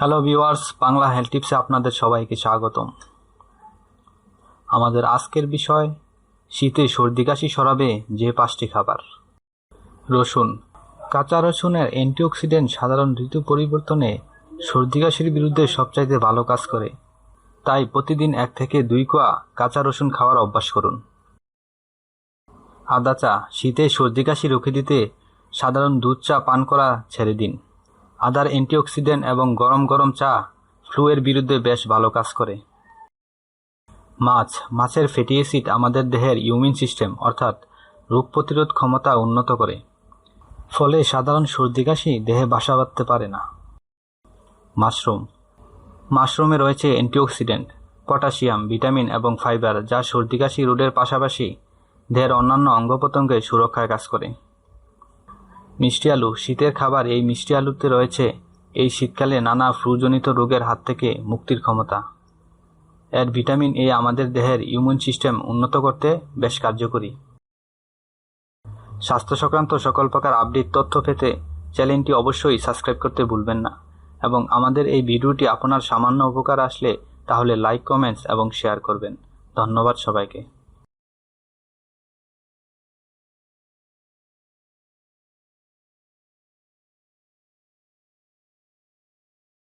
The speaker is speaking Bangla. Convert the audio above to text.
হ্যালো ভিউয়ার্স বাংলা হেলথ টিপসে আপনাদের সবাইকে স্বাগতম। আমাদের আজকের বিষয়, শীতে সর্দি কাশি সরাবে যে পাঁচটি খাবার। রসুন। কাঁচা রসুনের অ্যান্টিঅক্সিডেন্ট সাধারণ ঋতু পরিবর্তনে সর্দি কাশির বিরুদ্ধে সবচাইতে ভালো কাজ করে। তাই প্রতিদিন এক থেকে দুই কোয়া কাঁচা রসুন খাওয়ার অভ্যাস করুন। আদা চা। শীতে সর্দি কাশি রুখে দিতে সাধারণ দুধ চা পান করা ছেড়ে দিন। আদার অ্যান্টিঅক্সিডেন্ট এবং গরম গরম চা ফ্লুয়ের বিরুদ্ধে বেশ ভালো কাজ করে। মাছ, মাছের ফ্যাটি অ্যাসিড আমাদের দেহের ইমিউন সিস্টেম, অর্থাৎ রোগ প্রতিরোধ ক্ষমতা উন্নত করে। ফলে সাধারণ সর্দি কাশি দেহে বাসা বাঁধতে পারে না। মাশরুম। মাশরুমে রয়েছে অ্যান্টিঅক্সিডেন্ট, পটাশিয়াম, ভিটামিন এবং ফাইবার, যা সর্দি কাশি রোধের পাশাপাশি দেহের অন্যান্য অঙ্গ প্রত্যঙ্গে সুরক্ষায় কাজ করে। মিষ্টি আলু, শীতের খাবার এই মিষ্টি আলুতে রয়েছে। এই শীতকালে নানা ফ্লুজনিত রোগের হাত থেকে মুক্তির ক্ষমতা। এর ভিটামিন এ আমাদের দেহের ইমিউন সিস্টেম উন্নত করতে বেশ কার্যকরী। স্বাস্থ্য সংক্রান্ত সকল প্রকার আপডেট, তথ্য পেতে চ্যানেলটি অবশ্যই সাবস্ক্রাইব করতে ভুলবেন না। এবং আমাদের এই ভিডিওটি আপনার সামান্য উপকার আসলে তাহলে লাইক, কমেন্টস এবং শেয়ার করবেন। ধন্যবাদ সবাইকে।